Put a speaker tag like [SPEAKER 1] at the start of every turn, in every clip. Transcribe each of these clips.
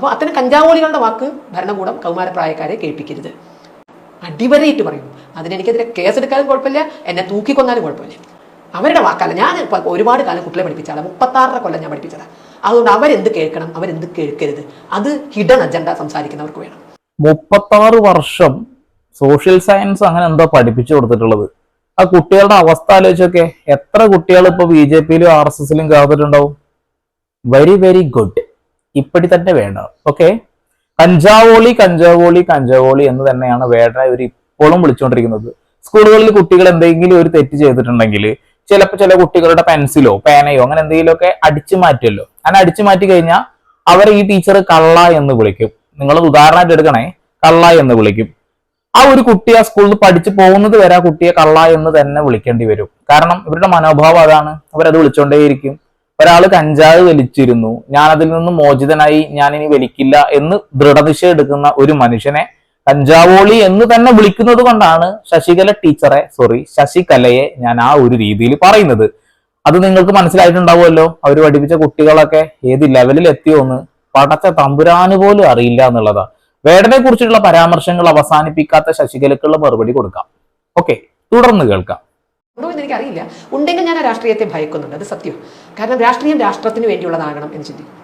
[SPEAKER 1] അപ്പോൾ അത്തരം കഞ്ചാവോളികളുടെ വാക്ക് ഭരണകൂടം കൗമാരപ്രായക്കാരെ കേൾപ്പിക്കരുത്. അടിവരയിട്ട് പറയും. അതിനെനിക്കെതിരെ കേസെടുക്കാനും കുഴപ്പമില്ല എന്നെ തൂക്കിക്കൊന്നാലും കുഴപ്പമില്ല. അവരുടെ വാക്കല്ല. ഞാൻ ഒരുപാട് കാലം കുട്ടികളെ പഠിപ്പിച്ചാണ് മുപ്പത്താറര കൊല്ലം ഞാൻ പഠിപ്പിച്ചതാണ്. അതുകൊണ്ട് അവരെന്ത് കേൾക്കണം അവരെന്ത് കേൾക്കരുത്. അത് ഹിഡൻ അജണ്ട സംസാരിക്കുന്നവർക്ക് വേണം.
[SPEAKER 2] മുപ്പത്താറ് വർഷം സോഷ്യൽ സയൻസ് അങ്ങനെ എന്തോ പഠിപ്പിച്ചു കൊടുത്തിട്ടുള്ളത്. ആ കുട്ടികളുടെ അവസ്ഥ ആലോചിച്ചൊക്കെ എത്ര കുട്ടികൾ ഇപ്പൊ ബി ജെ പിയിലും ആർ എസ് എസിലും കയറിയിട്ടുണ്ടാവും വെരി വെരി ഗുഡ്. ഇപ്പടി തന്നെ വേണം ഓക്കെ കഞ്ചാവോളി കഞ്ചാവോളി കഞ്ചാവോളി എന്ന് തന്നെയാണ് വേടനെ ഇവർ ഇപ്പോഴും വിളിച്ചുകൊണ്ടിരിക്കുന്നത് സ്കൂളുകളിൽ കുട്ടികൾ എന്തെങ്കിലും ഒരു തെറ്റ് ചെയ്തിട്ടുണ്ടെങ്കിൽ ചിലപ്പോൾ ചില കുട്ടികളുടെ പെൻസിലോ പേനയോ അങ്ങനെ എന്തെങ്കിലുമൊക്കെ അടിച്ചു മാറ്റുമല്ലോ. അങ്ങനെ അടിച്ചു മാറ്റി കഴിഞ്ഞാൽ അവരെ ഈ ടീച്ചർ കള്ള എന്ന് വിളിക്കും. നിങ്ങൾ ഉദാഹരണമായിട്ട് എടുക്കണേ. കള്ള എന്ന് വിളിക്കും. ആ ഒരു കുട്ടി ആ സ്കൂളിൽ പഠിച്ചു പോകുന്നത് വരെ ആ കുട്ടിയെ കള്ള എന്ന് തന്നെ വിളിക്കേണ്ടി വരും. കാരണം ഇവരുടെ മനോഭാവം അതാണ്. അവരത് വിളിച്ചോണ്ടേയിരിക്കും. ഒരാൾ കഞ്ചാവ് വലിച്ചിരുന്നു. ഞാൻ അതിൽ നിന്ന് മോചിതനായി ഞാൻ ഇനി വലിക്കില്ല എന്ന് ദൃഢനിശ്ചയം എടുക്കുന്ന ഒരു മനുഷ്യനെ കഞ്ചാവോളി എന്ന് തന്നെ വിളിക്കുന്നത് കൊണ്ടാണ് ശശികല ടീച്ചറെ സോറി ശശികലയെ ഞാൻ ആ ഒരു രീതിയിൽ പറയുന്നത്. അത് നിങ്ങൾക്ക് മനസ്സിലായിട്ടുണ്ടാവുമല്ലോ? അവർ പഠിപ്പിച്ച കുട്ടികളൊക്കെ ഏത് ലെവലിൽ എത്തിയോ എന്ന് പടച്ച തമ്പുരാന് പോലും അറിയില്ല എന്നുള്ളതാ. വേടനെ കുറിച്ചുള്ള പരാമർശങ്ങൾ അവസാനിപ്പിക്കാത്ത ശശികലക്കുള്ള മറുപടി കൊടുക്കാം. ഓക്കെ തുടർന്ന് കേൾക്കാം.
[SPEAKER 1] ഉണ്ടോ എന്ന് എനിക്കറിയില്ല. ഉണ്ടെങ്കിൽ ഞാൻ ആ രാഷ്ട്രീയത്തെ ഭയക്കുന്നുണ്ട്. അത് സത്യം. കാരണം രാഷ്ട്രീയം രാഷ്ട്രത്തിന് വേണ്ടിയുള്ളതാകണം എന്ന് ചിന്തിക്കും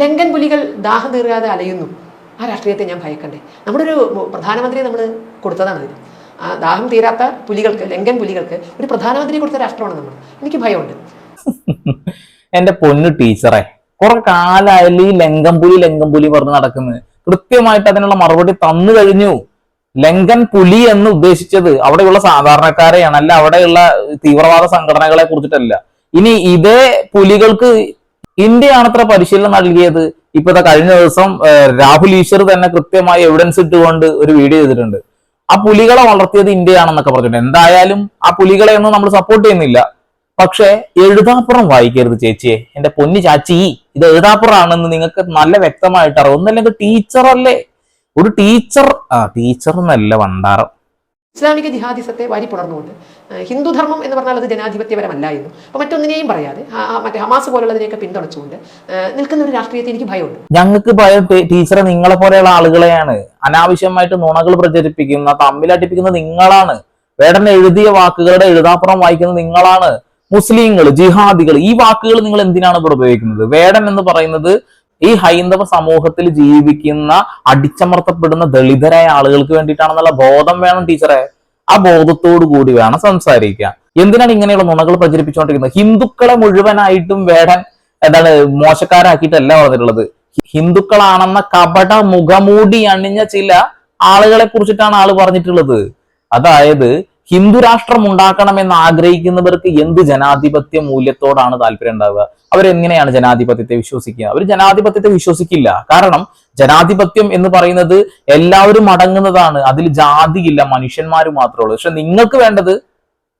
[SPEAKER 1] ലങ്കൻ പുലികൾ ദാഹം തീർക്കാതെ അലയുന്നു. ആ രാഷ്ട്രീയത്തെ ഞാൻ ഭയക്കണ്ടേ. നമ്മുടെ ഒരു പ്രധാനമന്ത്രി നമ്മൾ കൊടുത്തതാണ് അതിന് ആ ദാഹം തീരാത്ത പുലികൾക്ക് ലങ്കൻ പുലികൾക്ക് ഒരു പ്രധാനമന്ത്രി കൊടുത്ത രാഷ്ട്രമാണ് നമ്മൾ. എനിക്ക് ഭയമുണ്ട്.
[SPEAKER 2] എന്റെ പൊന്നു ടീച്ചറെ കുറെ കാലായാലും ഈ ലങ്കംപുലി ലങ്കംപുലി പറഞ്ഞ് നടക്കുന്നത് കൃത്യമായിട്ട് അതിനുള്ള മറുപടി തന്നു കഴിഞ്ഞു. ലങ്കൻ പുലി എന്ന് ഉദ്ദേശിച്ചത് അവിടെയുള്ള സാധാരണക്കാരെയാണ് അല്ല അവിടെയുള്ള തീവ്രവാദ സംഘടനകളെ കുറിച്ചിട്ടല്ല. ഇനി ഇതേ പുലികൾക്ക് ഇന്ത്യയാണത്ര പരിശീലനം നൽകിയത്. ഇപ്പോഴത്തെ കഴിഞ്ഞ ദിവസം രാഹുൽ ഈശ്വർ തന്നെ കൃത്യമായി എവിഡൻസ് ഇട്ടുകൊണ്ട് ഒരു വീഡിയോ ചെയ്തിട്ടുണ്ട്. ആ പുലികളെ വളർത്തിയത് ഇന്ത്യയാണെന്നൊക്കെ പറഞ്ഞിട്ടുണ്ട്. എന്തായാലും ആ പുലികളെ ഒന്നും നമ്മൾ സപ്പോർട്ട് ചെയ്യുന്നില്ല. പക്ഷെ എഴുതാപ്പുറം വായിക്കരുത് ചേച്ചിയെ. എന്റെ പൊന്നു ചാച്ചി ഇത് എഴുതാപ്പുറമാണെന്ന് നിങ്ങൾക്ക് നല്ല വ്യക്തമായിട്ട് അറിയാം. ഒന്നല്ലെങ്കിൽ ടീച്ചർ അല്ലേ? ഒരു ടീച്ചർ ആ ടീച്ചർ എന്നല്ല വണ്ടാറം
[SPEAKER 1] ഇസ്ലാമിക ജിഹാദിസത്തെ വാരി പുണർന്നുകൊണ്ട് ഹിന്ദുധർമ്മം എന്ന് പറഞ്ഞാൽ അത് ജനാധിപത്യപരമല്ല എന്നും അപ്പോൾ മറ്റൊന്നിനെയും പറയാതെ മറ്റേ ഹമാസ് പോലുള്ളതിനെയൊക്കെ പിന്തുണച്ചുകൊണ്ട് നിൽക്കുന്ന ഒരു രാഷ്ട്രീയത്തെ എനിക്ക് ഭയമുണ്ട്.
[SPEAKER 2] ഞങ്ങൾക്ക് ഭയം ടീച്ചറെ നിങ്ങളെ പോലെയുള്ള ആളുകളെയാണ്. അനാവശ്യമായിട്ട് നുണകൾ പ്രചരിപ്പിക്കുന്ന തമ്മിലടിപ്പിക്കുന്ന നിങ്ങളാണ്. വേടൻ എഴുതിയ വാക്കുകളുടെ എഴുതാപ്പുറം വായിക്കുന്ന നിങ്ങളാണ്. മുസ്ലിങ്ങൾ ജിഹാദികൾ ഈ വാക്കുകൾ നിങ്ങൾ എന്തിനാണ് ഇവിടെ ഉപയോഗിക്കുന്നത്? വേടൻ എന്ന് പറയുന്നത് ഈ ഹൈന്ദവ സമൂഹത്തിൽ ജീവിക്കുന്ന അടിച്ചമർത്തപ്പെടുന്ന ദളിതരായ ആളുകൾക്ക് വേണ്ടിയിട്ടാണെന്നുള്ള ബോധം വേണം ടീച്ചറെ. ആ ബോധത്തോടു കൂടി വേണം സംസാരിക്കുക എന്തിനാണ് ഇങ്ങനെയുള്ള നുണകൾ പ്രചരിപ്പിച്ചുകൊണ്ടിരിക്കുന്നത്? ഹിന്ദുക്കളെ മുഴുവനായിട്ടും വേടൻ എന്താണ് മോശക്കാരാക്കിയിട്ടല്ല പറഞ്ഞിട്ടുള്ളത് ഹിന്ദുക്കളാണെന്ന കപട മുഖമൂടി അണിഞ്ഞ ചില ആളുകളെ കുറിച്ചിട്ടാണ് ആൾ പറഞ്ഞിട്ടുള്ളത്. അതായത് ഹിന്ദു രാഷ്ട്രം ഉണ്ടാക്കണമെന്ന് ആഗ്രഹിക്കുന്നവർക്ക് എന്ത് ജനാധിപത്യ മൂല്യത്തോടാണ് താല്പര്യം ഉണ്ടാവുക? അവരെങ്ങനെയാണ് ജനാധിപത്യത്തെ വിശ്വസിക്കുക? അവർ ജനാധിപത്യത്തെ വിശ്വസിക്കില്ല. കാരണം ജനാധിപത്യം എന്ന് പറയുന്നത് എല്ലാവരും അടങ്ങുന്നതാണ്. അതിൽ ജാതിയില്ല മനുഷ്യന്മാർ മാത്രമേ ഉള്ളൂ. പക്ഷെ നിങ്ങൾക്ക് വേണ്ടത്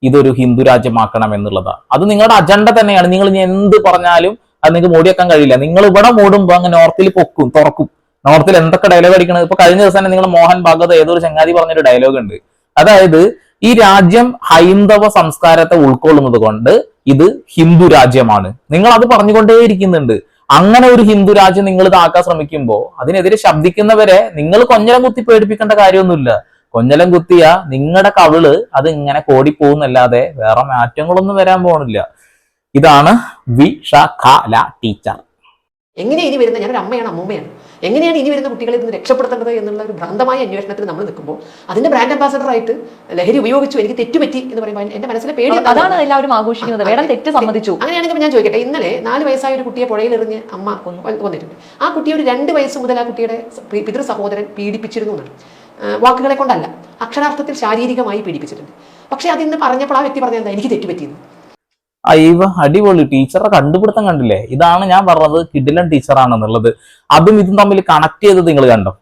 [SPEAKER 2] ഇതൊരു ഹിന്ദു രാജ്യമാക്കണം എന്നുള്ളതാണ്. അത് നിങ്ങളുടെ അജണ്ട തന്നെയാണ്. നിങ്ങൾ ഇനി എന്ത് പറഞ്ഞാലും അത് നിങ്ങൾക്ക് മൂടിയേക്കാൻ കഴിയില്ല. നിങ്ങൾ ഇവിടെ മൂടുമ്പോൾ അങ്ങ് നോർത്തിൽ പൊക്കും തുറക്കും. നോർത്തിൽ എന്തൊക്കെ ഡയലോഗ് അടിക്കണത്? ഇപ്പൊ കഴിഞ്ഞ ദിവസം തന്നെ നിങ്ങൾ മോഹൻ ഭാഗവത് ഏതൊരു ചങ്ങാതി പറഞ്ഞൊരു ഡയലോഗ് ഉണ്ട്. അതായത് ഈ രാജ്യം ഹൈന്ദവ സംസ്കാരത്തെ ഉൾക്കൊള്ളുന്നത് കൊണ്ട് ഇത് ഹിന്ദു രാജ്യമാണ്. നിങ്ങൾ അത് പറഞ്ഞുകൊണ്ടേയിരിക്കുന്നുണ്ട് അങ്ങനെ ഒരു ഹിന്ദു രാജ്യം നിങ്ങൾ ഇതാക്കാൻ ശ്രമിക്കുമ്പോൾ അതിനെതിരെ ശബ്ദിക്കുന്നവരെ നിങ്ങൾ കൊഞ്ഞലം കുത്തി പേടിപ്പിക്കേണ്ട കാര്യമൊന്നുമില്ല. കൊഞ്ഞലം കുത്തിയ നിങ്ങളുടെ കവിൾ അത് ഇങ്ങനെ കോടിപ്പോകുന്നല്ലാതെ വേറെ മാറ്റങ്ങളൊന്നും വരാൻ പോകുന്നില്ല ഇതാണ് വി ഷ ഖ ല ടീച്ചർ.
[SPEAKER 1] എങ്ങനെ ഇനി വരുന്ന ഞാനൊരു അമ്മയാണ് അമ്മൂമ്മയാണ്. എങ്ങനെയാണ് ഇനി വരുന്ന കുട്ടികളെ നിന്ന് രക്ഷപ്പെടുത്തേണ്ടത് എന്നുള്ള ഒരു ഭ്രാന്തമായ അന്വേഷണത്തിൽ നമ്മൾ നിൽക്കുമ്പോൾ അതിന്റെ ബ്രാൻഡ് അംബാസഡർ ആയിട്ട് ലഹരി ഉപയോഗിച്ചു എനിക്ക് തെറ്റുപറ്റി എന്ന് പറയുമ്പോൾ എന്റെ മനസ്സിലെ പേടി
[SPEAKER 3] അതാണ് എല്ലാവരും ആഘോഷിക്കുന്നത്. തെറ്റ് സമ്മതിച്ചു.
[SPEAKER 1] അങ്ങനെയാണെങ്കിൽ ഞാൻ ചോദിക്കട്ടെ. ഇന്നലെ നാല് വയസ്സായ ഒരു കുട്ടിയെ പുഴയിലെറിഞ്ഞ് അമ്മ വന്നിട്ടുണ്ട്. കൊന്നിട്ടുണ്ട് ആ കുട്ടിയെ ഒരു രണ്ട് വയസ്സ് മുതൽ ആ കുട്ടിയുടെ പിതൃ സഹോദരൻ പീഡിപ്പിച്ചിരുന്നു എന്നാണ്. വാക്കുകളെ കൊണ്ടല്ല. അക്ഷരാർത്ഥത്തിൽ ശാരീരികമായി പീഡിപ്പിച്ചിട്ടുണ്ട്. പക്ഷെ അതിന്ന് പറഞ്ഞപ്പോൾ ആ വ്യക്തി പറഞ്ഞത് എന്താ? എനിക്ക് തെറ്റുപറ്റിയെന്ന്.
[SPEAKER 2] അയ്യവ അടിപൊളി. ടീച്ചറെ കണ്ടുപിടുത്തം കണ്ടില്ലേ? ഇതാണ് ഞാൻ പറഞ്ഞത് കിഡിലൻ ടീച്ചറാണെന്നുള്ളത്. അതും ഇതും തമ്മിൽ കണക്ട് ചെയ്തത് നിങ്ങൾ കണ്ടോ?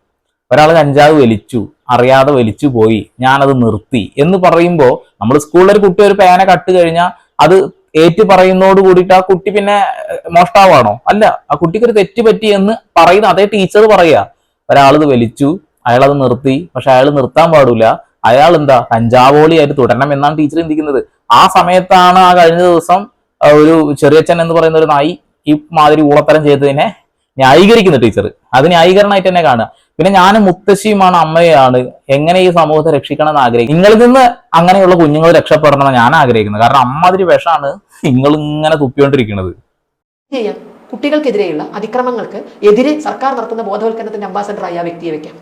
[SPEAKER 2] ഒരാൾ കഞ്ചാവ് വലിച്ചു അറിയാതെ വലിച്ചു പോയി ഞാനത് നിർത്തി എന്ന് പറയുമ്പോൾ നമ്മൾ സ്കൂളിൽ ഒരു കുട്ടി ഒരു പേന കട്ട് കഴിഞ്ഞാൽ അത് ഏറ്റു പറയുന്നതോട് കൂടിയിട്ട് ആ കുട്ടി പിന്നെ മോഷ്ടാവാണോ? അല്ല ആ കുട്ടിക്ക് ഒരു തെറ്റ് പറ്റി എന്ന് പറയുന്ന അതേ ടീച്ചർ പറയുക ഒരാളത് വലിച്ചു അയാളത് നിർത്തി. പക്ഷെ അയാൾ നിർത്താൻ പാടില്ല. അയാൾ എന്താ കഞ്ചാവോളിയായിട്ട് തുടരണം എന്നാണ് ടീച്ചർ ചിന്തിക്കുന്നത്. ആ സമയത്താണ് ആ കഴിഞ്ഞ ദിവസം ഒരു ചെറിയച്ഛൻ എന്ന് പറയുന്ന ഒരു നായി ഈ മാതിരി ഊളത്തരം ചെയ്തതിനെ ന്യായീകരിക്കുന്നു ടീച്ചർ അത് ന്യായീകരണമായിട്ട് തന്നെ കാണുക. പിന്നെ ഞാൻ മുത്തശ്ശിയുമാണ് അമ്മയാണ്. എങ്ങനെ ഈ സമൂഹത്തെ രക്ഷിക്കണം എന്ന് ആഗ്രഹിക്കും നിങ്ങളിൽ നിന്ന് അങ്ങനെയുള്ള കുഞ്ഞുങ്ങൾ രക്ഷപ്പെടണം എന്ന് ഞാൻ ആഗ്രഹിക്കുന്നത്. കാരണം അമ്മാതിരി വിഷമാണ് നിങ്ങൾ ഇങ്ങനെ തുപ്പിക്കൊണ്ടിരിക്കുന്നത്.
[SPEAKER 1] കുട്ടികൾക്കെതിരെയുള്ള അതിക്രമങ്ങൾക്ക് എതിരെ സർക്കാർ നടത്തുന്ന ബോധവൽക്കരണത്തിന്റെ അംബാസഡറായി ആ വ്യക്തിയെ വെക്കാം.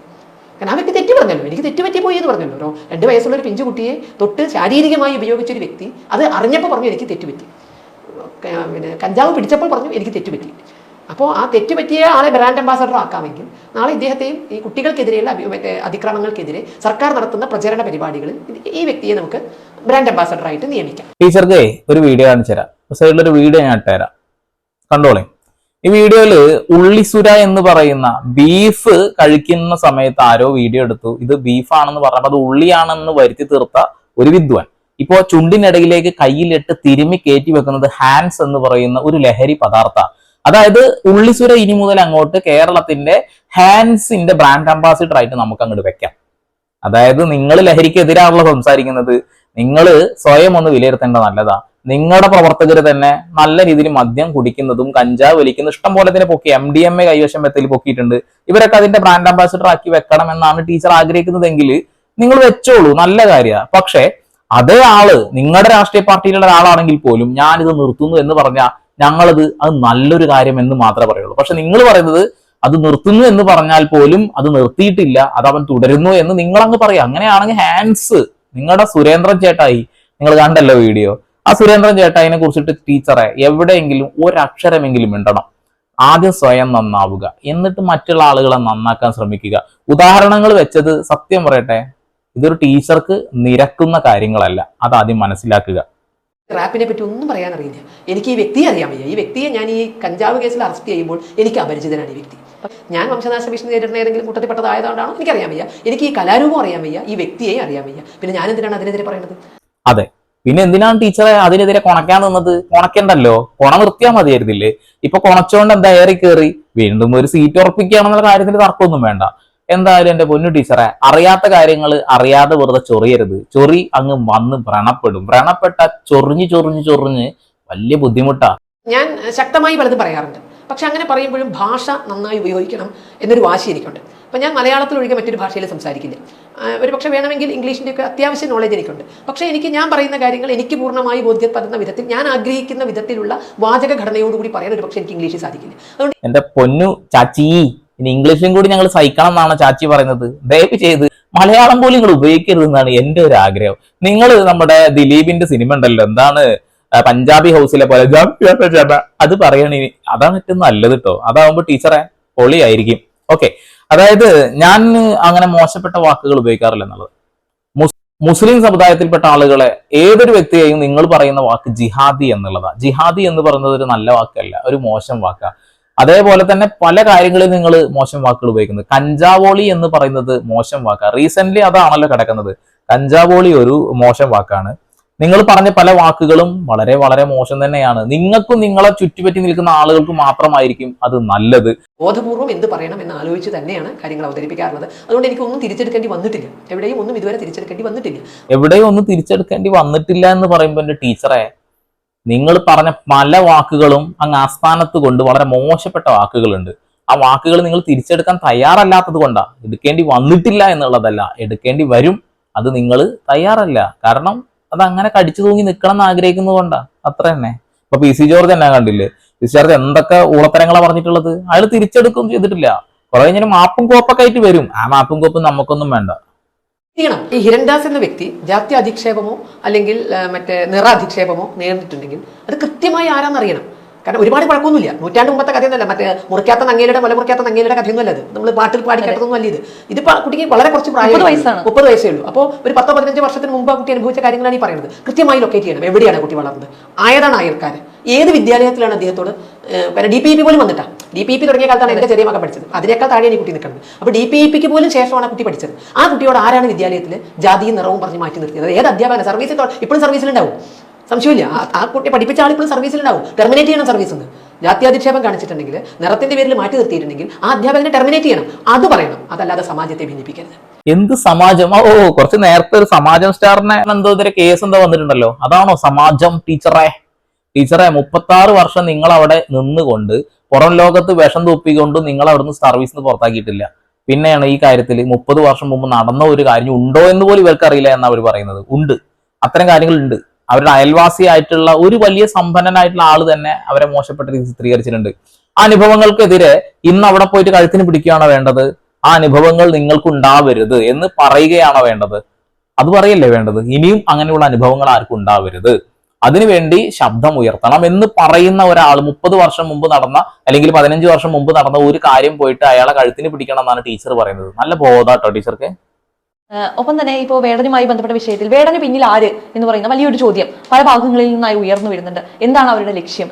[SPEAKER 1] കാരണം ആ വ്യക്തി തെറ്റ് പറഞ്ഞല്ലോ. എനിക്ക് തെറ്റ് പറ്റി പോയി എന്ന് പറഞ്ഞല്ലോ. ഒരു രണ്ട് വയസ്സുള്ള ഒരു പിഞ്ചു കുട്ടിയെ തൊട്ട് ശാരീരികമായി ഉപയോഗിച്ച ഒരു വ്യക്തി അത് അറിഞ്ഞപ്പോൾ പറഞ്ഞു എനിക്ക് തെറ്റുപറ്റി പിന്നെ കഞ്ചാവ് പിടിച്ചപ്പോൾ പറഞ്ഞു എനിക്ക് തെറ്റുപറ്റി അപ്പോൾ ആ തെറ്റ് പറ്റിയ ആളെ ബ്രാൻഡ് അംബാസഡർ ആക്കാമെങ്കിൽ നാളെ ഇദ്ദേഹത്തെയും ഈ കുട്ടികൾക്കെതിരെയുള്ള മറ്റേ അതിക്രമങ്ങൾക്കെതിരെ സർക്കാർ നടത്തുന്ന പ്രചരണ പരിപാടികളിൽ ഈ വ്യക്തിയെ നമുക്ക് ബ്രാൻഡ് അംബാസഡർ ആയിട്ട് നിയമിക്കാം.
[SPEAKER 2] ടീച്ചർക്ക് ഒരു വീഡിയോ കാണിച്ചു തരാം സൈഡിലൊരു വീഡിയോ ഞാൻ ഇട്ടുതരാം കണ്ടോളെ? ഈ വീഡിയോയിൽ ഉള്ളിസുര എന്ന് പറയുന്ന ബീഫ് കഴിക്കുന്ന സമയത്ത് ആരോ വീഡിയോ എടുത്തു. ഇത് ബീഫാണെന്ന് പറഞ്ഞപ്പോൾ അത് ഉള്ളിയാണെന്ന് വരുത്തി തീർത്ത ഒരു വിദ്വാൻ. ഇപ്പോ ചുണ്ടിനിടയിലേക്ക് കയ്യിലിട്ട് തിരുമി കയറ്റി വെക്കുന്നത് ഹാൻസ് എന്ന് പറയുന്ന ഒരു ലഹരി പദാർത്ഥ. അതായത് ഉള്ളിസുര ഇനി മുതൽ അങ്ങോട്ട് കേരളത്തിന്റെ ഹാൻസിന്റെ ബ്രാൻഡ് അംബാസിഡർ ആയിട്ട് നമുക്ക് അങ്ങോട്ട് വെക്കാം. അതായത് നിങ്ങൾ ലഹരിക്കെതിരാണല്ലോ സംസാരിക്കുന്നത്. നിങ്ങൾ സ്വയം ഒന്ന് വിലയിരുത്തേണ്ടത് നല്ലതാ. നിങ്ങളുടെ പ്രവർത്തകർ തന്നെ നല്ല രീതിയിൽ മദ്യം കുടിക്കുന്നതും കഞ്ചാവ് വലിക്കുന്നതും ഇഷ്ടം പോലെ തന്നെ പൊക്കി എം ഡി എം എ കൈവശം വെത്തിൽ പൊക്കിയിട്ടുണ്ട്. ഇവരൊക്കെ അതിന്റെ ബ്രാൻഡ് അംബാസിഡർ ആക്കി വെക്കണം എന്നാണ് ടീച്ചർ ആഗ്രഹിക്കുന്നതെങ്കിൽ നിങ്ങൾ വെച്ചോളൂ നല്ല കാര്യമാണ് പക്ഷേ അതേ ആൾ നിങ്ങളുടെ രാഷ്ട്രീയ പാർട്ടിയിലുള്ള ഒരാളാണെങ്കിൽ പോലും ഞാനിത് നിർത്തുന്നു എന്ന് പറഞ്ഞാൽ ഞങ്ങളത് അത് നല്ലൊരു കാര്യം എന്ന് മാത്രമേ പറയുള്ളൂ. പക്ഷെ നിങ്ങൾ പറയുന്നത് അത് നിർത്തുന്നു എന്ന് പറഞ്ഞാൽ പോലും അത് നിർത്തിയിട്ടില്ല അത് അവൻ തുടരുന്നു എന്ന് നിങ്ങളങ്ങ് പറയാം അങ്ങനെയാണെങ്കിൽ ഹാൻസ് നിങ്ങളുടെ സുരേന്ദ്രൻ ചേട്ടായി നിങ്ങൾ കണ്ടല്ലോ വീഡിയോ ആ സുരേന്ദ്രൻ ചേട്ടായിനെ കുറിച്ചിട്ട് ടീച്ചറെ എവിടെയെങ്കിലും ഒരക്ഷരമെങ്കിലും ഇണ്ടണം ആദ്യം സ്വയം നന്നാവുക. എന്നിട്ട് മറ്റുള്ള ആളുകളെ നന്നാക്കാൻ ശ്രമിക്കുക. ഉദാഹരണങ്ങൾ വെച്ചത് സത്യം പറയട്ടെ ഇതൊരു ടീച്ചർക്ക് നിരക്കുന്ന കാര്യങ്ങളല്ല. അത് ആദ്യം മനസ്സിലാക്കുക.
[SPEAKER 1] റാപ്പിനെ പറ്റി ഒന്നും പറയാൻ അറിയില്ല എനിക്ക് ഈ വ്യക്തിയെ അറിയാൻ വയ്യ. ഈ വ്യക്തിയെ ഞാൻ ഈ കഞ്ചാവ് കേസിൽ അറസ്റ്റ് ചെയ്യുമ്പോൾ എനിക്ക് അപരിചിതനാണ് ഈ വ്യക്തി. ഞാൻ വംശനാശ ഭീഷണി നേരിടുന്ന ഏതെങ്കിലും കൂട്ടത്തിൽപ്പെട്ടതായതുകൊണ്ടാണോ എനിക്കറിയാൻ വയ്യ. എനിക്ക് ഈ കലാരൂപം അറിയാൻ വയ്യ ഈ വ്യക്തിയെ അറിയാൻ വയ്യ. പിന്നെ ഞാൻ എന്തിനാണ് അതിനെതിരെ പറയുന്നത്
[SPEAKER 2] അതെ. പിന്നെ എന്തിനാണ് ടീച്ചറെ അതിനെതിരെ കൊണക്കാൻ നിന്നത്? കൊണക്കണ്ടല്ലോ കൊണ നിർത്തിയാൽ മതിയായിരുന്നില്ലേ? ഇപ്പൊ കൊണച്ചോണ്ട് എന്താ ഏറി കയറി വീണ്ടും ഒരു സീറ്റ് ഉറപ്പിക്കുകയാണെന്നുള്ള കാര്യത്തിൽ തർക്കമൊന്നും വേണ്ട. എന്തായാലും എന്റെ പൊന്നു ടീച്ചറെ അറിയാത്ത കാര്യങ്ങൾ അറിയാതെ വെറുതെ ചൊറിയരുത്. ചൊറി അങ്ങ് വന്ന് വ്രണപ്പെടും. വ്രണപ്പെട്ട ചൊറിഞ്ഞ് ചൊറിഞ്ഞ് ചൊറിഞ്ഞ് വലിയ ബുദ്ധിമുട്ടാ.
[SPEAKER 1] ഞാൻ ശക്തമായി പലതും പറയാറുണ്ട്. പക്ഷെ അങ്ങനെ പറയുമ്പോഴും ഭാഷ നന്നായി ഉപയോഗിക്കണം എന്നൊരു വാശി എനിക്കുണ്ട് അപ്പം ഞാൻ മലയാളത്തിൽ ഒഴികെ മറ്റൊരു ഭാഷയിൽ സംസാരിക്കില്ല. ഒരു പക്ഷേ വേണമെങ്കിൽ ഇംഗ്ലീഷിന്റെ ഒക്കെ അത്യാവശ്യം നോളജ് എനിക്കുണ്ട്. പക്ഷേ എനിക്ക് ഞാൻ പറയുന്ന കാര്യങ്ങൾ എനിക്ക് പൂർണമായി ബോധ്യപ്പെടുന്ന വിധത്തിൽ ഞാൻ ആഗ്രഹിക്കുന്ന വിധത്തിലുള്ള വാചക ഘടനയോടുകൂടി പറയാൻ ഒരു പക്ഷേ എനിക്ക് ഇംഗ്ലീഷിൽ സാധിക്കില്ല. അതുകൊണ്ട്
[SPEAKER 2] എന്റെ പൊന്നു ചാച്ചി ഇനി ഇംഗ്ലീഷിലും കൂടി ഞങ്ങൾ സഹിക്കണം എന്നാണ് ചാച്ചി പറയുന്നത്. ദയവ് ചെയ്ത് മലയാളം പോലും നിങ്ങൾ ഉപയോഗിക്കരുതെന്നാണ് എന്റെ ഒരു ആഗ്രഹം. നിങ്ങൾ നമ്മുടെ ദിലീപിന്റെ സിനിമ ഉണ്ടല്ലോ എന്താണ് പഞ്ചാബി ഹൗസിലെ പോലെ അത് പറയണ അതാണ് ഏറ്റവും നല്ലത് കേട്ടോ അതാവുമ്പോ ടീച്ചറെ പൊളിയായിരിക്കും. ഓക്കെ. അതായത് ഞാൻ അങ്ങനെ മോശപ്പെട്ട വാക്കുകൾ ഉപയോഗിക്കാറില്ല എന്നുള്ളത്. മുസ്ലിം സമുദായത്തിൽപ്പെട്ട ആളുകളെ ഏതൊരു വ്യക്തിയെയും നിങ്ങൾ പറയുന്ന വാക്ക് ജിഹാദി എന്നുള്ളതാണ് ജിഹാദി എന്ന് പറയുന്നത് ഒരു നല്ല വാക്കല്ല ഒരു മോശം വാക്കാണ് അതേപോലെ തന്നെ പല കാര്യങ്ങളിൽ നിങ്ങൾ മോശം വാക്കുകൾ ഉപയോഗിക്കുന്നത് കഞ്ചാവോളി എന്ന് പറയുന്നത് മോശം വാക്കാണ് റീസെന്റ് അതാണല്ലോ കിടക്കുന്നത്. കഞ്ചാവോളി ഒരു മോശം വാക്കാണ്. നിങ്ങൾ പറഞ്ഞ പല വാക്കുകളും വളരെ വളരെ മോശം തന്നെയാണ്. നിങ്ങൾക്കും നിങ്ങളെ ചുറ്റുപറ്റി നിൽക്കുന്ന ആളുകൾക്ക് മാത്രമായിരിക്കും അത് നല്ലത്.
[SPEAKER 1] ബോധപൂർവം എന്ത് പറയണം എന്ന് ആലോചിച്ച് തന്നെയാണ് കാര്യങ്ങൾ അവതരിപ്പിക്കാറുള്ളത്. അതുകൊണ്ട് എനിക്ക് ഒന്നും തിരിച്ചെടുക്കേണ്ടി വന്നിട്ടില്ല. എവിടെയും ഒന്നും ഇതുവരെ തിരിച്ചെടുക്കേണ്ടി വന്നിട്ടില്ല.
[SPEAKER 2] എവിടെയും ഒന്നും തിരിച്ചെടുക്കേണ്ടി വന്നിട്ടില്ല എന്ന് പറയുമ്പോൾ എന്റെ ടീച്ചറെ നിങ്ങൾ പറഞ്ഞ പല വാക്കുകളും അങ്ങ് ആസ്ഥാനത്ത് കൊണ്ട് വളരെ മോശപ്പെട്ട വാക്കുകളുണ്ട്. ആ വാക്കുകൾ നിങ്ങൾ തിരിച്ചെടുക്കാൻ തയ്യാറല്ലാത്തത് കൊണ്ടാണ് എടുക്കേണ്ടി വന്നിട്ടില്ല എന്നുള്ളതല്ല. എടുക്കേണ്ടി വരും. അത് നിങ്ങൾ തയ്യാറല്ല. കാരണം അത് അങ്ങനെ കടിച്ചു തൂങ്ങി നിൽക്കണം എന്ന് ആഗ്രഹിക്കുന്നത് കൊണ്ടാ. അത്ര തന്നെ. ഇപ്പൊ പി സി ജോർജ് എന്നാ കണ്ടില്ലേ? പി സി ജോർജ് എന്തൊക്കെ ഊളത്തരങ്ങളാ പറഞ്ഞിട്ടുള്ളത്? അയാൾ തിരിച്ചെടുക്കും ചെയ്തിട്ടില്ല. കുറെ കഴിഞ്ഞാൽ മാപ്പും കോപ്പൊക്കെ ആയിട്ട് വരും. ആ മാപ്പും കോപ്പും നമുക്കൊന്നും വേണ്ട.
[SPEAKER 1] ഈ ഹിരൺദാസ് എന്ന വ്യക്തി ജാതി അധിക്ഷേപമോ അല്ലെങ്കിൽ മറ്റേ നിറ അധിക്ഷേപമോ നേരിട്ടുണ്ടെങ്കിൽ അത് കൃത്യമായി ആരാന്നറിയണം. കാരണം ഒരുപാട് കുഴപ്പമൊന്നുമില്ല നൂറ്റാണ്ട് മുമ്പത്തെ കഥയൊന്നുമല്ല. മറ്റേ മുറിക്കാത്ത നങ്ങയിലൂടെ മല മുറിക്കാത്ത നങ്ങയിലൂടെ കഥയൊന്നുമല്ല അല്ലത് നമ്മൾ പാട്ടിൽ പാടി കേട്ടതൊന്നും അല്ല ഇത്. ഇതിപ്പോ കുട്ടിക്ക് വളരെ കുറച്ച് പ്രായം
[SPEAKER 3] മുപ്പത് വയസ്സാണ്.
[SPEAKER 1] മുപ്പത് വയസ്സേ ഉള്ളൂ. അപ്പോൾ ഒരു പത്തോ പതിനഞ്ച് വർഷത്തിന് മുമ്പ് കുട്ടി അനുഭവിച്ച കാര്യങ്ങളാണ് ഈ പറയുന്നത്. കൃത്യമായി ലൊക്കേറ്റ് ചെയ്യണം. എവിടെയാണ് കുട്ടി വളർന്നത്? ആയതാണ് അയൽക്കാർ ഏത് വിദ്യാലയത്തിലാണ് അദ്ദേഹത്തോട് ഡി പി ഇ പി പോലും വന്നിട്ടാ. ഡി പി ഇ പി തുടങ്ങിയ കാലത്താണ് എന്റെ ചെറിയ മകൻ പഠിച്ചത്. അതിനേക്കാൾ താഴെയാണ് ഈ കുട്ടി നിൽക്കുന്നത്. അപ്പോൾ ഡി പി ഇ പിക്ക് പോലും ശേഷമാണ് കുട്ടി പഠിച്ചത്. ആ കുട്ടിയോട് ആരാണ് വിദ്യാലയത്തിൽ ജാതിയും നിറവും പറഞ്ഞ് മാറ്റി നിർത്തിയത്? ഏത് അധ്യാപകന? സർവീസിൽ ഇപ്പോഴും സർവീസിലുണ്ടാവും സംശയമില്ല. ആ- കുട്ടിയെ പഠിപ്പിച്ച ആൾ സർവീസിലുണ്ടാവും ടെർമിനേറ്റ് ചെയ്യണം സർവീസ് നിന്ന് ജാത്യാധിക്ഷേപം കാണിച്ചിട്ടുണ്ടെങ്കിൽ നിറത്തിന്റെ പേരിൽ മാറ്റി നിർത്തിയിട്ടുണ്ടെങ്കിൽ ആ അധ്യാപകനെ ടെർമിനേറ്റ് ചെയ്യണം. അത് പറയണം. അതല്ലാതെ സമാജത്തെ ഭിന്നിപ്പിക്കരുത്.
[SPEAKER 2] എന്ത് സമാജം? ഓ കുറച്ച് നേരത്തെ ഒരു സമാജം സ്റ്റാറിനെ എന്തോ കേസ് എന്തോ വന്നിട്ടുണ്ടല്ലോ. അതാണോ സമാജം ടീച്ചറെ? ടീച്ചറെ മുപ്പത്തി ആറ് വർഷം നിങ്ങൾ അവിടെ നിന്നുകൊണ്ട് പുറം ലോകത്ത് വിഷം തൂപ്പിക്കൊണ്ട് നിങ്ങൾ അവിടുന്ന് സർവീസിൽ നിന്ന് പുറത്താക്കിയിട്ടില്ല. പിന്നെയാണ് ഈ കാര്യത്തിൽ മുപ്പത് വർഷം മുമ്പ് നടന്ന ഒരു കാര്യം ഉണ്ടോ എന്ന് പോലും ഇവർക്ക് അറിയില്ല എന്നാണ് അവർ പറയുന്നത്. ഉണ്ട്. അത്തരം കാര്യങ്ങൾ ഉണ്ട്. അവരുടെ അയൽവാസിയായിട്ടുള്ള ഒരു വലിയ സമ്പന്നനായിട്ടുള്ള ആൾ തന്നെ അവരെ മോശപ്പെട്ട രീതി ചിത്രീകരിച്ചിട്ടുണ്ട്. ആ അനുഭവങ്ങൾക്കെതിരെ ഇന്ന് അവിടെ പോയിട്ട് കഴുത്തിന് പിടിക്കുകയാണോ വേണ്ടത്? ആ അനുഭവങ്ങൾ നിങ്ങൾക്ക് ഉണ്ടാവരുത് എന്ന് പറയുകയാണോ വേണ്ടത്? അത് പറയല്ലേ വേണ്ടത്? ഇനിയും അങ്ങനെയുള്ള അനുഭവങ്ങൾ ആർക്കും ഉണ്ടാവരുത്. അതിനുവേണ്ടി ശബ്ദം ഉയർത്തണം എന്ന് പറയുന്ന ഒരാൾ മുപ്പത് വർഷം മുമ്പ് നടന്ന അല്ലെങ്കിൽ പതിനഞ്ച് വർഷം മുമ്പ് നടന്ന ഒരു കാര്യം പോയിട്ട് അയാളെ കഴുത്തിന് പിടിക്കണം എന്നാണ് ടീച്ചർ പറയുന്നത്. നല്ല ബോധാട്ടോ ടീച്ചർക്ക്?
[SPEAKER 3] ഒപ്പം തന്നെ ഇപ്പോൾ വേടനുമായി ബന്ധപ്പെട്ട വിഷയത്തിൽ വേടന് പിന്നിൽ ആര് എന്ന് പറയുന്ന വലിയൊരു ചോദ്യം പല ഭാഗങ്ങളിൽ നിന്നായി ഉയർന്നു വരുന്നുണ്ട്. എന്താണ് അവരുടെ ലക്ഷ്യം?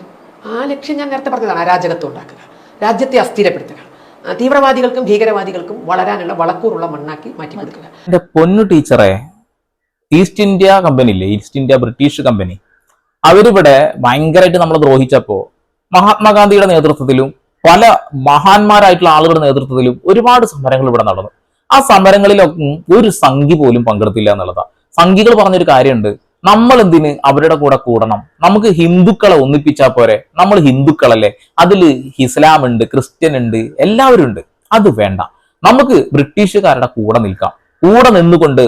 [SPEAKER 1] ആ ലക്ഷ്യം ഞാൻ നേരത്തെ പറഞ്ഞതാണ് അരാജകത്വം ഉണ്ടാക്കുക രാജ്യത്തെ അസ്ഥിരപ്പെടുത്തുക. തീവ്രവാദികൾക്കും ഭീകരവാദികൾക്കും വളരാനുള്ള വളക്കൂറുള്ള മണ്ണാക്കി മാറ്റി കൊടുക്കുക.
[SPEAKER 2] എന്റെ പൊന്നു ടീച്ചറെ ഈസ്റ്റ് ഇന്ത്യ കമ്പനി ഇല്ലേ? ഈസ്റ്റ് ഇന്ത്യ ബ്രിട്ടീഷ് കമ്പനി അവരിവിടെ ഭയങ്കരമായിട്ട് നമ്മൾ ദ്രോഹിച്ചപ്പോൾ മഹാത്മാഗാന്ധിയുടെ നേതൃത്വത്തിലും പല മഹാന്മാരായിട്ടുള്ള ആളുകളുടെ നേതൃത്വത്തിലും ഒരുപാട് സമരങ്ങൾ ഇവിടെ നടന്നു. ആ സമരങ്ങളിലൊന്നും ഒരു സംഘി പോലും പങ്കെടുത്തില്ല എന്നുള്ളതാണ് സംഘികൾ പറഞ്ഞൊരു കാര്യമുണ്ട്. നമ്മൾ എന്തിന് അവരുടെ കൂടെ കൂടണം? നമുക്ക് ഹിന്ദുക്കളെ ഒന്നിപ്പിച്ചാൽ പോരെ? നമ്മൾ ഹിന്ദുക്കളല്ലേ? അതിൽ ഇസ്ലാം ഉണ്ട് ക്രിസ്ത്യൻ ഉണ്ട് എല്ലാവരും ഉണ്ട്. അത് വേണ്ട. നമുക്ക് ബ്രിട്ടീഷുകാരുടെ കൂടെ നിൽക്കാം. കൂടെ നിന്നുകൊണ്ട്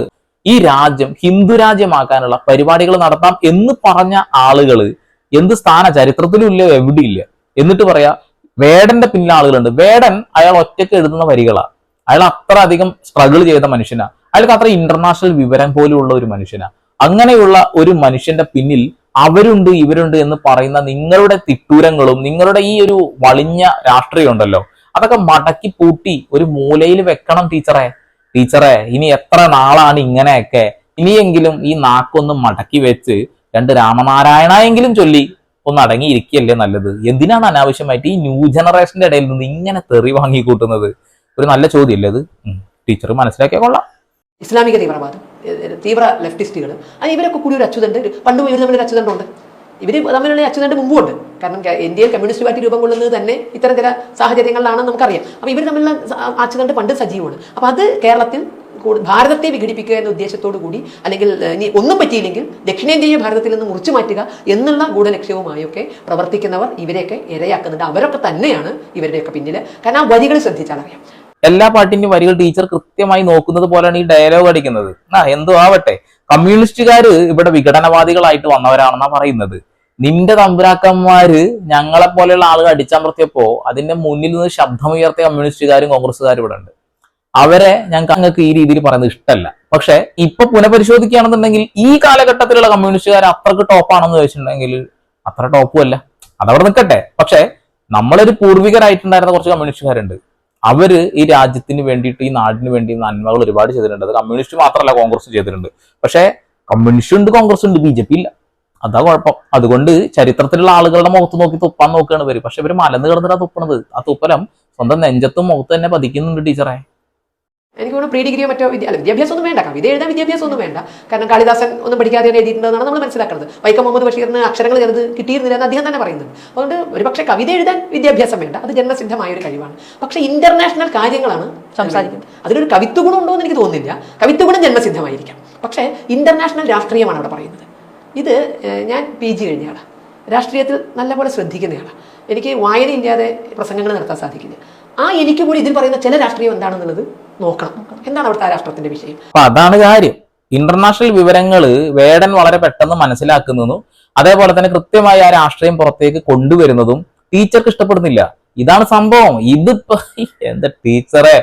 [SPEAKER 2] ഈ രാജ്യം ഹിന്ദു രാജ്യമാക്കാനുള്ള പരിപാടികൾ നടത്താം എന്ന് പറഞ്ഞ ആളുകൾ എന്ത് സ്ഥാന ചരിത്രത്തിലും ഇല്ല എവിടെയില്ല എന്നിട്ട് പറയാ വേടന്റെ പിന്നിലെ ആളുകളുണ്ട്. വേടൻ അയാൾ ഒറ്റയ്ക്ക് എഴുതുന്ന വരികളാ. അയാൾ അത്ര അധികം സ്ട്രഗിൾ ചെയ്ത മനുഷ്യനാ. അയാൾക്ക് അത്ര ഇന്റർനാഷണൽ വിവരം പോലുള്ള ഒരു മനുഷ്യനാ. അങ്ങനെയുള്ള ഒരു മനുഷ്യന്റെ പിന്നിൽ അവരുണ്ട് ഇവരുണ്ട് എന്ന് പറയുന്ന നിങ്ങളുടെ തിട്ടൂരങ്ങളും നിങ്ങളുടെ ഈ ഒരു വളിഞ്ഞ രാഷ്ട്രീയം ഉണ്ടല്ലോ അതൊക്കെ മടക്കി പൂട്ടി ഒരു മൂലയിൽ വെക്കണം ടീച്ചറെ. ടീച്ചറെ ഇനി എത്ര നാളാണ് ഇങ്ങനെയൊക്കെ? ഇനിയെങ്കിലും ഈ നാക്കൊന്ന് മടക്കി വെച്ച് രണ്ട് രാമനാരായണയെങ്കിലും ചൊല്ലി ഒന്ന് അടങ്ങിയിരിക്കുകയല്ലേ നല്ലത്? എന്തിനാണ് അനാവശ്യമായിട്ട് ഈ ന്യൂ ജനറേഷന്റെ ഇടയിൽ നിന്ന് ഇങ്ങനെ തെറി വാങ്ങി കൂട്ടുന്നത് ഒരു നല്ല ചോദ്യമല്ലേ അത് ടീച്ചർ മനസ്സിലാക്കിയാൽ കൊള്ളാം.
[SPEAKER 1] ഇസ്ലാമിക തീവ്രവാദം തീവ്ര ലെഫ്റ്റിസ്റ്റുകൾ അത് ഇവരൊക്കെ കൂടി ഒരു അച്യുതണ്ട് പണ്ടും ഇവർ തമ്മിൽ ഒരു അച്യുതണ്ടുണ്ട്. ഇവർ തമ്മിലുള്ള അച്യുതണ്ട് മുമ്പുണ്ട് കാരണം ഇന്ത്യയിൽ കമ്മ്യൂണിസ്റ്റ് പാർട്ടി രൂപം കൊള്ളുന്നത് തന്നെ ഇത്തരം ചില സാഹചര്യങ്ങളിലാണെന്ന് നമുക്കറിയാം. അപ്പോൾ ഇവർ തമ്മിലുള്ള അച്യുതണ്ട് പണ്ട് സജീവമാണ്. അപ്പോൾ അത് കേരളത്തിൽ ഭാരതത്തെ വിഘടിപ്പിക്കുക എന്ന ഉദ്ദേശത്തോടു കൂടി അല്ലെങ്കിൽ ഇനി ഒന്നും പറ്റിയില്ലെങ്കിൽ ദക്ഷിണേന്ത്യയെ ഭാരതത്തിൽ നിന്ന് മുറിച്ചു മാറ്റുക എന്നുള്ള ഗൂഢലക്ഷ്യവുമായൊക്കെ പ്രവർത്തിക്കുന്നവർ ഇവരെയൊക്കെ ഇരയാക്കുന്നുണ്ട് അവരൊക്കെ തന്നെയാണ് ഇവരുടെയൊക്കെ പിന്നിൽ കാരണം ആ വരികൾ ശ്രദ്ധിച്ചാൽ അറിയാം
[SPEAKER 2] എല്ലാ പാട്ടിന്റെയും വരികൾ ടീച്ചർ കൃത്യമായി നോക്കുന്നത് പോലെയാണ് ഈ ഡയലോഗ് അടിക്കുന്നത്. ആ എന്തോ ആവട്ടെ. കമ്മ്യൂണിസ്റ്റുകാര് ഇവിടെ വിഘടനവാദികളായിട്ട് വന്നവരാണെന്നാ പറയുന്നത്. നിന്റെ തമ്പുരാക്കന്മാര് ഞങ്ങളെ പോലെയുള്ള ആളുകൾ അടിച്ചമർത്തിയപ്പോ അതിന്റെ മുന്നിൽ നിന്ന് ശബ്ദമുയർത്തിയ കമ്മ്യൂണിസ്റ്റുകാരും കോൺഗ്രസ്സുകാരും ഇവിടെ ഉണ്ട്. അവരെ ഞങ്ങൾക്ക് അങ്ങക്ക് ഈ രീതിയിൽ പറയുന്നത് ഇഷ്ടമല്ല പക്ഷെ ഇപ്പൊ പുനഃപരിശോധിക്കുകയാണെന്നുണ്ടെങ്കിൽ ഈ കാലഘട്ടത്തിലുള്ള കമ്മ്യൂണിസ്റ്റുകാർ അത്രയ്ക്ക് ടോപ്പാണെന്ന് ചോദിച്ചിട്ടുണ്ടെങ്കിൽ അത്ര ടോപ്പും അല്ല. അതവിടെ നിൽക്കട്ടെ. പക്ഷെ നമ്മളൊരു പൂർവികരായിട്ടുണ്ടായിരുന്ന കുറച്ച് കമ്മ്യൂണിസ്റ്റുകാരുണ്ട് അവർ ഈ രാജ്യത്തിന് വേണ്ടിയിട്ട് ഈ നാടിന് വേണ്ടി നന്മകൾ ഒരുപാട് ചെയ്തിട്ടുണ്ട്. അത് കമ്മ്യൂണിസ്റ്റ് മാത്രമല്ല കോൺഗ്രസ് ചെയ്തിട്ടുണ്ട്. പക്ഷേ കമ്മ്യൂണിസ്റ്റ് ഉണ്ട് കോൺഗ്രസ് ഉണ്ട് ബി ജെ പി ഇല്ല. അതാ കുഴപ്പം. അതുകൊണ്ട് ചരിത്രത്തിലുള്ള ആളുകളുടെ മുഖത്ത് നോക്കി തുപ്പാൻ നോക്കുകയാണ് ഇവർ പക്ഷെ ഇവർ മലന്ന് കിടന്നിട്ടാണ് തുപ്പണത്. ആ തുപ്പലം സ്വന്തം നെഞ്ചത്തും മുഖത്ത് തന്നെ പതിക്കുന്നുണ്ട് ടീച്ചറെ.
[SPEAKER 1] എനിക്ക് തോന്നുന്നു പ്രീ ഡിഗ്രിയോ മറ്റോ വിദ്യ അല്ല വിദ്യാഭ്യാസം ഒന്നും വേണ്ട. കവിത എഴുതാൻ വിദ്യാഭ്യാസം ഒന്നും വേണ്ട. കാരണം കാളിദാസൻ ഒന്നും പഠിക്കാതെ തന്നെ എഴുതിയിട്ടുണ്ടെന്നാണ് നമ്മൾ മനസ്സിലാക്കുന്നത്. വൈക്കം മുഹമ്മദ് ബഷീറിന് അക്ഷരങ്ങൾ ചെറുത് കിട്ടിയിരുന്നില്ല എന്ന് അദ്ദേഹം തന്നെ പറയുന്നുണ്ട്. അതുകൊണ്ട് ഒരു പക്ഷേ കവിത എഴുതാൻ വിദ്യാഭ്യാസം വേണ്ട. അത് ജന്മസിദ്ധമായ ഒരു കഴിവാണ്. പക്ഷേ ഇന്റർനാഷണൽ കാര്യങ്ങളാണ്
[SPEAKER 3] സംസാരിക്കുന്നത്.
[SPEAKER 1] അതിലൊരു കവിത്വ ഗുണം ഉണ്ടോ എന്ന് എനിക്ക് തോന്നുന്നില്ല. കവിത്വ ഗുണം ജന്മസിദ്ധമായിരിക്കാം. പക്ഷേ ഇന്റർനാഷണൽ രാഷ്ട്രീയമാണ് അവിടെ പറയുന്നത്. ഇത് ഞാൻ പി ജി കഴിഞ്ഞയാളാണ് രാഷ്ട്രീയത്തിൽ നല്ലപോലെ ശ്രദ്ധിക്കുന്നയാളാണ് എനിക്ക് വായനയില്ലാതെ പ്രസംഗങ്ങൾ നടത്താൻ സാധിക്കില്ല. ആ എനിക്ക് കൂടി ഇതിൽ പറയുന്ന ചില രാഷ്ട്രീയം എന്താണെന്നുള്ളത് നോക്കണം. എന്താണ് അവിടുത്തെ ആ രാഷ്ട്രത്തിന്റെ വിഷയം?
[SPEAKER 2] അപ്പൊ അതാണ് കാര്യം. ഇന്റർനാഷണൽ വിവരങ്ങൾ വേടൻ വളരെ പെട്ടെന്ന് മനസ്സിലാക്കുന്നതും അതേപോലെ തന്നെ കൃത്യമായി ആ രാഷ്ട്രീയം പുറത്തേക്ക് കൊണ്ടുവരുന്നതും ടീച്ചർക്ക് ഇഷ്ടപ്പെടുന്നില്ല. ഇതാണ് സംഭവം. ഇതിപ്പോ എന്താ ടീച്ചറെ?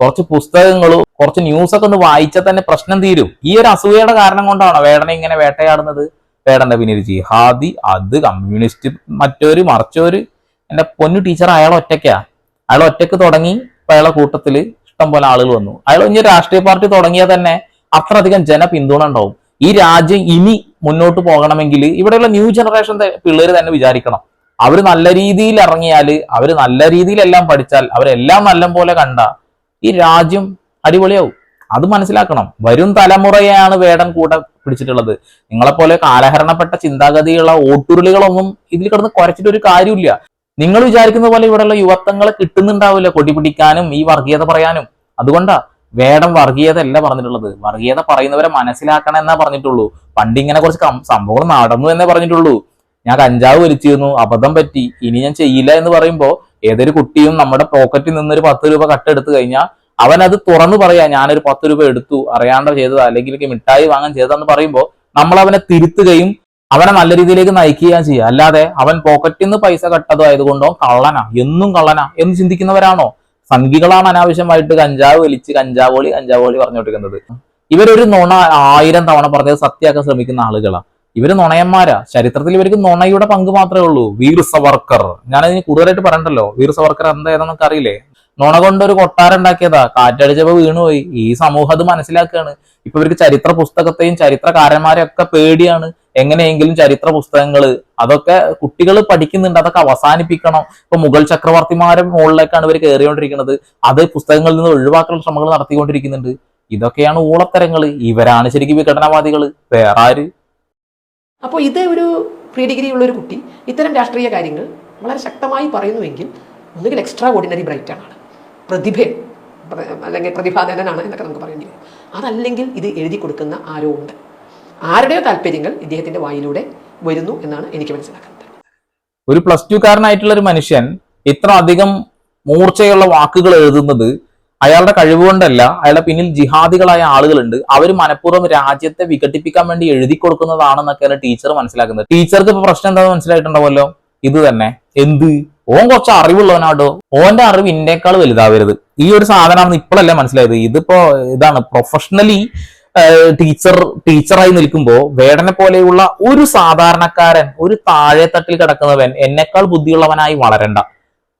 [SPEAKER 2] കുറച്ച് പുസ്തകങ്ങളും കുറച്ച് ന്യൂസ് ഒക്കെ ഒന്ന് വായിച്ചാൽ തന്നെ പ്രശ്നം തീരും. ഈ ഒരു അസൂയയുടെ കാരണം കൊണ്ടാണ് വേടനെ ഇങ്ങനെ വേട്ടയാടുന്നത്? വേടന്റെ പിന്നീട് ജിഹാദി അത് കമ്മ്യൂണിസ്റ്റ് മറ്റോര് മറിച്ചോര് എന്റെ പൊന്നു ടീച്ചർ അയാൾ ഒറ്റയ്ക്കാ. അയാൾ ഒറ്റയ്ക്ക് തുടങ്ങി അയാളെ കൂട്ടത്തിൽ ഇഷ്ടം പോലെ ആളുകൾ വന്നു. അയാൾ ഇനി രാഷ്ട്രീയ പാർട്ടി തുടങ്ങിയാൽ തന്നെ അത്ര അധികം ജന പിന്തുണ ഉണ്ടാവും. ഈ രാജ്യം ഇനി മുന്നോട്ട് പോകണമെങ്കിൽ ഇവിടെയുള്ള ന്യൂ ജനറേഷൻ പിള്ളേർ തന്നെ വിചാരിക്കണം. അവർ നല്ല രീതിയിൽ ഇറങ്ങിയാൽ അവർ നല്ല രീതിയിലെല്ലാം പഠിച്ചാൽ അവരെല്ലാം നല്ല പോലെ കണ്ട ഈ രാജ്യം അടിപൊളിയാവും. അത് മനസ്സിലാക്കണം. വരും തലമുറയാണ് വേടൻ കൂടെ പിടിച്ചിട്ടുള്ളത്. നിങ്ങളെപ്പോലെ കാലഹരണപ്പെട്ട ചിന്താഗതിയുള്ള ഓട്ടുരുളികളൊന്നും ഇതിൽ കിടന്ന് കുരച്ചിട്ട് ഒരു കാര്യമില്ല. നിങ്ങൾ വിചാരിക്കുന്ന പോലെ ഇവിടെയുള്ള യുവത്വങ്ങളെ കിട്ടുന്നുണ്ടാവില്ല കൊടി പിടിക്കാനും ഈ വർഗീയത പറയാനും. അതുകൊണ്ടാ വേടം വർഗീയത അല്ല പറഞ്ഞിട്ടുള്ളത്. വർഗീയത പറയുന്നവരെ മനസ്സിലാക്കണം എന്നാ പറഞ്ഞിട്ടുള്ളൂ. പണ്ട് ഇങ്ങനെ കുറച്ച് സംഭവം നടന്നു എന്നേ പറഞ്ഞിട്ടുള്ളൂ. ഞാൻ കഞ്ചാവ് വലിച്ചിരുന്നു അബദ്ധം പറ്റി ഇനി ഞാൻ ചെയ്യില്ല എന്ന് പറയുമ്പോൾ ഏതൊരു കുട്ടിയും നമ്മുടെ പോക്കറ്റിൽ നിന്നൊരു പത്ത് രൂപ കട്ടെടുത്തു കഴിഞ്ഞാൽ അവൻ അത് തുറന്നു പറയാ ഞാനൊരു പത്ത് രൂപ എടുത്തു അറിയാണ്ട് ചെയ്തതാ? അല്ലെങ്കിൽ മിഠായി വാങ്ങാൻ ചെയ്തതെന്ന് പറയുമ്പോൾ നമ്മൾ അവനെ തിരുത്തുകയും അവനെ നല്ല രീതിയിലേക്ക് നയിക്കുകയും ചെയ്യുക. അല്ലാതെ അവൻ പോക്കറ്റിൽ നിന്ന് പൈസ കട്ടതോ ആയതുകൊണ്ടോ കള്ളനാ. എന്നും കള്ളനാ. എന്ന് ചിന്തിക്കുന്നവരാണോ? സംഘികളാണ് അനാവശ്യമായിട്ട് കഞ്ചാവ് വലിച്ച് കഞ്ചാവോളി കഞ്ചാവോളി പറഞ്ഞുകൊണ്ടിരിക്കുന്നത്. ഇവരൊരു നുണ ആയിരം തവണ പറഞ്ഞത് സത്യാക്കാൻ ശ്രമിക്കുന്ന ആളുകളാണ് ഇവർ നുണയന്മാരാ. ചരിത്രത്തിൽ ഇവർക്ക് നുണയുടെ പങ്ക് മാത്രമേ ഉള്ളൂ. വീർ സവർക്കർ ഞാനതിന് കൂടുതലായിട്ട് പറയണ്ടല്ലോ. വീർ സവർക്കർ എന്താ അറിയില്ലേ നുണ കൊണ്ട് ഒരു കൊട്ടാരം ഉണ്ടാക്കിയതാ. കാറ്റടിച്ചപ്പോ വീണുപോയി. ഈ സമൂഹം അത് മനസ്സിലാക്കുകയാണ്. ഇപ്പൊ ഇവർക്ക് ചരിത്ര പുസ്തകത്തെയും ചരിത്രകാരന്മാരെയും ഒക്കെ പേടിയാണ്. എങ്ങനെയെങ്കിലും ചരിത്ര പുസ്തകങ്ങൾ അതൊക്കെ കുട്ടികൾ പഠിക്കുന്നുണ്ട് അതൊക്കെ അവസാനിപ്പിക്കണം. ഇപ്പൊ മുഗൾ ചക്രവർത്തിമാരെ മുകളിലേക്കാണ് ഇവർ കയറിക്കൊണ്ടിരിക്കുന്നത് അത് പുസ്തകങ്ങളിൽ നിന്ന് ഒഴിവാക്കാനുള്ള ശ്രമങ്ങൾ നടത്തിക്കൊണ്ടിരിക്കുന്നുണ്ട്. ഇതൊക്കെയാണ് ഊളത്തരങ്ങൾ ഇവരാണ് ശരിക്കും വിഘടനവാദികൾ വേറെ ആര്?
[SPEAKER 1] അപ്പോൾ ഇത് ഒരു പ്രീ ഡിഗ്രി ഉള്ള ഒരു കുട്ടി ഇത്തരം രാഷ്ട്രീയ കാര്യങ്ങൾ വളരെ ശക്തമായി പറയുന്നുവെങ്കിൽ ഒന്നുകിൽ എക്സ്ട്രാ ഓർഡിനറി ബ്രൈറ്റ് ആണ്. പ്രതിഭ അല്ലെങ്കിൽ പ്രതിഭാധനനാണ് എന്നൊക്കെ നമുക്ക് പറയേണ്ടി വരും അതല്ലെങ്കിൽ ഇത് എഴുതി കൊടുക്കുന്ന ആരോ ഉണ്ട്. ആരുടെയോ താല്പര്യങ്ങൾ ഇദ്ദേഹത്തിന്റെ വായിലൂടെ വരുന്നു എന്നാണ് എനിക്ക് മനസ്സിലാക്കുന്നത്.
[SPEAKER 2] ഒരു പ്ലസ് ടു കാരനായിട്ടുള്ള ഒരു മനുഷ്യൻ ഇത്ര അധികം മൂർച്ചയുള്ള വാക്കുകൾ എഴുതുന്നത് അയാളുടെ കഴിവുകൊണ്ടല്ല അയാളുടെ പിന്നിൽ ജിഹാദികളായ ആളുകളുണ്ട്. അവർ മനഃപൂർവം രാജ്യത്തെ വിഘടിപ്പിക്കാൻ വേണ്ടി എഴുതി കൊടുക്കുന്നതാണെന്നൊക്കെയാണ് ടീച്ചർ മനസ്സിലാക്കുന്നത്. ടീച്ചർക്ക് ഇപ്പൊ പ്രശ്നം എന്താണെന്ന് മനസ്സിലായിട്ടുണ്ടാവുമല്ലോ? ഇത് തന്നെ. എന്ത്? ഓൻ കുറച്ച് അറിവുള്ളവനാട്ടോ ഓന്റെ അറിവ് ഇന്നേക്കാൾ വലുതാവരുത്. ഈ ഒരു സാധനമാണെന്ന് ഇപ്പോഴല്ലേ മനസ്സിലായത്? ഇതിപ്പോ ഇതാണ്. പ്രൊഫഷണലി ടീച്ചർ ടീച്ചറായി നിൽക്കുമ്പോൾ വേടനെ പോലെയുള്ള ഒരു സാധാരണക്കാരൻ ഒരു താഴെ തട്ടിൽ കിടക്കുന്നവൻ എന്നെക്കാൾ ബുദ്ധിയുള്ളവനായി വളരണ്ട.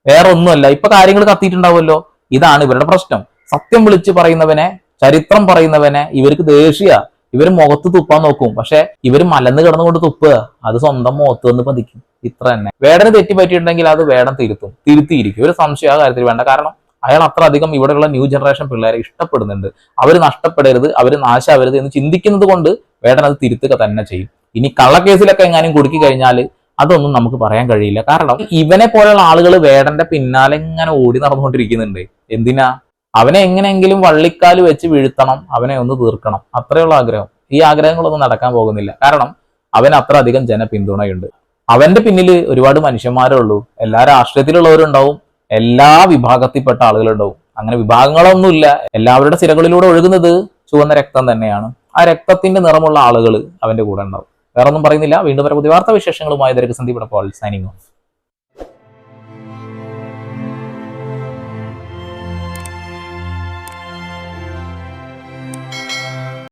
[SPEAKER 2] വേറെ ഒന്നുമല്ല ഇപ്പൊ കാര്യങ്ങൾ കത്തിയിട്ടുണ്ടാവുമല്ലോ. ഇതാണ് ഇവരുടെ പ്രശ്നം. സത്യം വിളിച്ച് പറയുന്നവനെ ചരിത്രം പറയുന്നവനെ ഇവർക്ക് ദേഷ്യ. ഇവർ മുഖത്ത് തുപ്പാൻ നോക്കും. പക്ഷെ ഇവർ മലന്ന് കിടന്നുകൊണ്ട് തുപ്പുക അത് സ്വന്തം മുഖത്ത് വന്ന് പതിക്കും. ഇത്ര തന്നെ. വേടന് തെറ്റി പറ്റിയിട്ടുണ്ടെങ്കിൽ അത് വേടം തിരുത്തും. തിരുത്തിയിരിക്കും. ഒരു സംശയം ആ കാര്യത്തിൽ വേണ്ട. കാരണം അയാൾ അത്ര അധികം ഇവിടെയുള്ള ന്യൂ ജനറേഷൻ പിള്ളേരെ ഇഷ്ടപ്പെടുന്നുണ്ട്. അവർ നഷ്ടപ്പെടരുത് അവർ നാശാവരുത് എന്ന് ചിന്തിക്കുന്നത് കൊണ്ട് വേടൻ അത് തിരുത്തുക തന്നെ ചെയ്യും. ഇനി കള്ളക്കേസിലൊക്കെ എങ്ങാനും കുടുക്കി കഴിഞ്ഞാൽ അതൊന്നും നമുക്ക് പറയാൻ കഴിയില്ല. കാരണം ഇവനെ പോലെയുള്ള ആളുകൾ വേടന്റെ പിന്നാലെ ഇങ്ങനെ ഓടി നടന്നുകൊണ്ടിരിക്കുന്നുണ്ട്. എന്തിനാ? അവനെ എങ്ങനെയെങ്കിലും വള്ളിക്കാൽ വെച്ച് വീഴ്ത്തണം അവനെ ഒന്ന് തീർക്കണം. അത്രയുള്ള ആഗ്രഹം. ഈ ആഗ്രഹങ്ങളൊന്നും നടക്കാൻ പോകുന്നില്ല. കാരണം അവൻ അത്ര അധികം ജനപിന്തുണയുണ്ട്. അവന്റെ പിന്നിൽ ഒരുപാട് മനുഷ്യന്മാരേ ഉള്ളൂ. എല്ലാ രാഷ്ട്രീയത്തിലുള്ളവരുണ്ടാവും എല്ലാ വിഭാഗത്തിൽപ്പെട്ട ആളുകളുണ്ടാവും. അങ്ങനെ വിഭാഗങ്ങളൊന്നുമില്ല. എല്ലാവരുടെ സിരകളിലൂടെ ഒഴുകുന്നത് ചുവന്ന രക്തം തന്നെയാണ്. ആ രക്തത്തിന്റെ നിറമുള്ള ആളുകൾ അവന്റെ കൂടെ ഉണ്ടാവും. വേറൊന്നും പറയുന്നില്ല. വീണ്ടും വരെ പുതിയ വാർത്താ വിശേഷങ്ങളുമായി ദരകസന്ധി സന്ദീപ് സൈനിങ് ഓഫ്.